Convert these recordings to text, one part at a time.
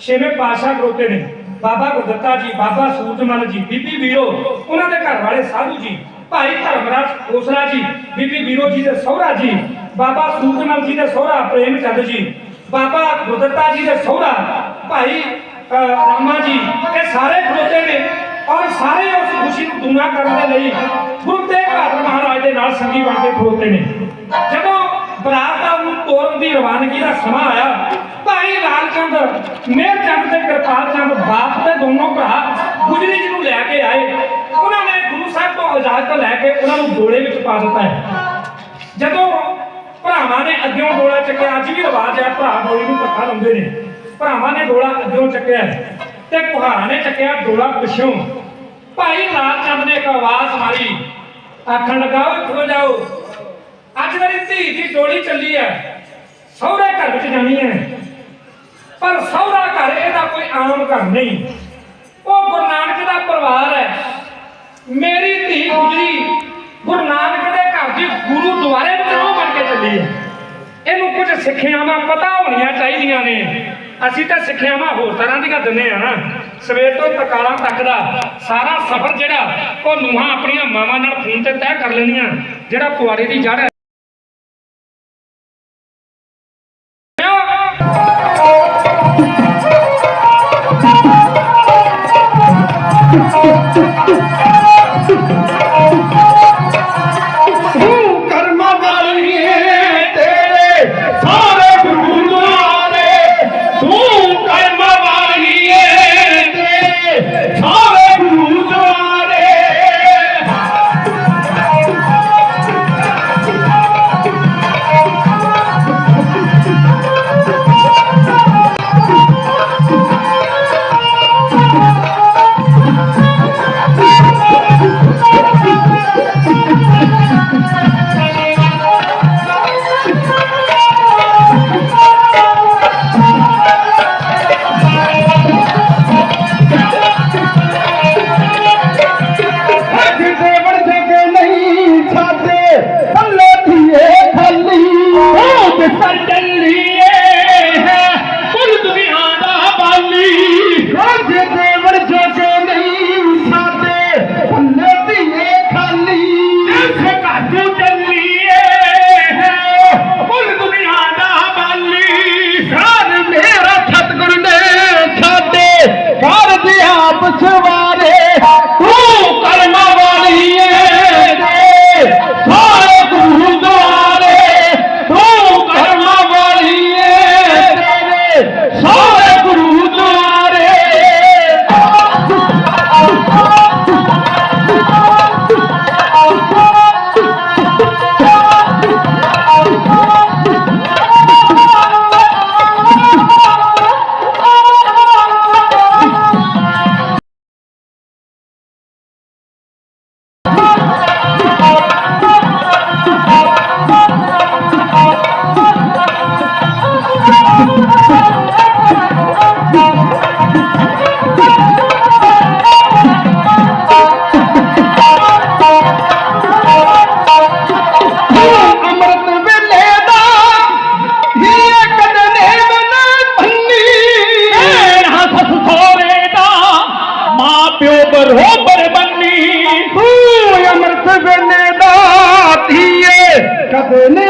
ਛੇਵੇਂ ਪਾਤਸ਼ਾਹ ਖਲੋਤੇ ਨੇ ਬਾਬਾ ਗੁਰਦੱਤਾ ਜੀ, ਬਾਬਾ ਸੂਰਜਮਲ ਜੀ, ਬੀਬੀ ਵੀਰੋ, ਉਹਨਾਂ ਦੇ ਘਰ ਵਾਲੇ ਸਾਧੂ ਜੀ, ਭਾਈ ਧਰਮਰਾਜ ਖੋਸਲਾ ਜੀ, ਬੀਬੀ ਵੀਰੋ ਜੀ ਦੇ ਸਹੁਰਾ ਜੀ, ਬਾਬਾ ਸੂਰਜਮਲ ਜੀ ਦੇ ਸਹੁਰਾ ਪ੍ਰੇਮ ਚੰਦ ਜੀ, ਬਾਬਾ ਗੁਰਦੱਤਾ ਜੀ ਦੇ ਸਹੁਰਾ ਭਾਈ ਰਾਮਾ ਜੀ, ਇਹ ਸਾਰੇ ਖਲੋਤੇ ਨੇ ਔਰ ਸਾਰੇ ਉਸ ਖੁਸ਼ੀ ਨੂੰ ਦੂਣਾ ਕਰਨ ਦੇ ਲਈ ਗੁਰੂ ਤੇਗ ਬਹਾਦਰ ਮਹਾਰਾਜ ਦੇ ਨਾਲ ਸੰਗੀ ਬਣ ਕੇ ਖਲੋਤੇ ਨੇ। ਜਦੋਂ ਬਰਾਤ ਨੂੰ ਤੋਰਨ ਦੀ ਰਵਾਨਗੀ ਦਾ ਸਮਾਂ ਆਇਆ। ਭਾਈ ਲਾਲ ਚੰਦ ਮੇਰ ਚੰਦ ਤੇ ਕਿਰਪਾਲ ਚੰਦ ਬਾਪ ਤੇ ਦੋਨੋਂ ਭਰਾ ਗੁਜਰੀ ਜੀ ਨੂੰ ਲੈ ਕੇ ਆਏ। ਉਹਨਾਂ ਨੇ ਗੁਰੂ ਸਾਹਿਬ ਤੋਂ ਇਜਾਜ਼ਤ ਲੈ ਕੇ ਉਹਨਾਂ ਨੂੰ ਗੋਲੇ ਵਿੱਚ ਪਾ ਦਿੱਤਾ ਹੈ। ਜਦੋਂ ਭਰਾਵਾਂ ਨੇ ਅੱਗਿਓਂ ਡੋਲਾ ਚੱਕਿਆ, ਅੱਜ ਵੀ ਰਿਵਾਜ ਹੈ, ਭਰਾ ਡੋਲੇ ਨੂੰ ਪੱਖਾ ਲਾਉਂਦੇ ਨੇ। ਭਰਾਵਾਂ ਨੇ ਡੋਲਾ ਅੱਗਿਓਂ ਚੱਕਿਆ ਤੇ ਕੁਹਾਰਾਂ ਨੇ ਚੱਕਿਆ ਡੋਲਾ ਪਿੱਛੋਂ। ਭਾਈ ਲਾਲ ਚੰਦ ਨੇ ਇੱਕ ਆਵਾਜ਼ ਮਾਰੀ, ਆਖਣ ਲੱਗਾ, ਓਏ ਖਲੋ ਜਾਓ। ਅੱਜ ਮੇਰੀ ਧੀ ਦੀ ਡੋਲੀ ਚੱਲੀ ਹੈ, ਸਹੁਰੇ ਘਰ ਵਿੱਚ ਜਾਣੀ ਹੈ। ਪਰ ਸਹੁਰਾ ਘਰ ਇਹਦਾ ਕੋਈ ਆਮ ਘਰ ਨਹੀਂ। ਉਹ ਗੁਰੂ ਨਾਨਕ ਦਾ ਪਰਿਵਾਰ ਹੈ। ਮੇਰੀ ਧੀ ਗੁਜਰੀ ਗੁਰੂ ਨਾਨਕ ਦੇ ਘਰ ਦੀ ਗੁਰੂ ਦੁਆਰੇ ਵਿੱਚ ਬਣ ਕੇ ਚੱਲੀ ਹੈ। ਇਹਨੂੰ ਕੁਝ ਸਿੱਖਿਆਵਾਂ ਪਤਾ ਹੋਣੀਆਂ ਚਾਹੀਦੀਆਂ ਨੇ। ਅਸੀਂ ਤਾਂ ਸਿੱਖਿਆਵਾਂ ਹੋਰ ਤਰ੍ਹਾਂ ਦੀਆਂ ਦਿੰਦੇ ਆ ਨਾ। ਸਵੇਰ ਤੋਂ ਤਕਾਲਾਂ ਤੱਕ ਦਾ ਸਾਰਾ ਸਫ਼ਰ ਜਿਹੜਾ, ਉਹ ਨੂਹਾਂ ਆਪਣੀਆਂ ਮਾਵਾਂ ਨਾਲ ਫੋਨ ਤੇ ਤੈਅ ਕਰ ਲੈਂਦੀਆਂ, ਜਿਹੜਾ ਪੁਆੜੇ ਦੀ ਜੜ ਮਾਂ ਪਿਓ ਬਰੋਬਰ ਬੰਨੀ ਤੂੰ ਅੰਮ੍ਰਿਤ ਵੇਲੇ ਦਾ ਧੀਏ ਕਦਨੇ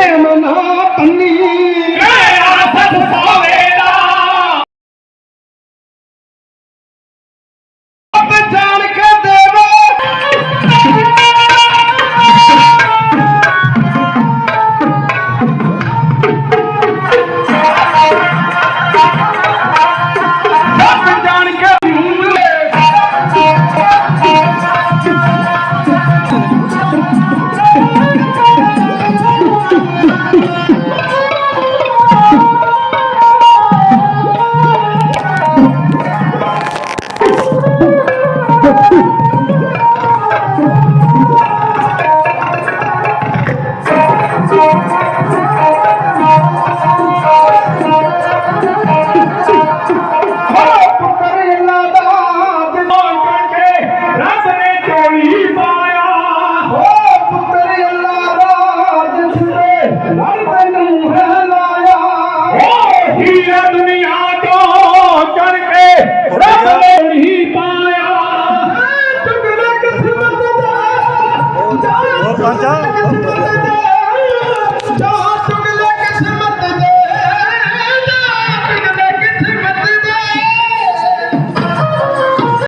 ਸਰਪੰਚ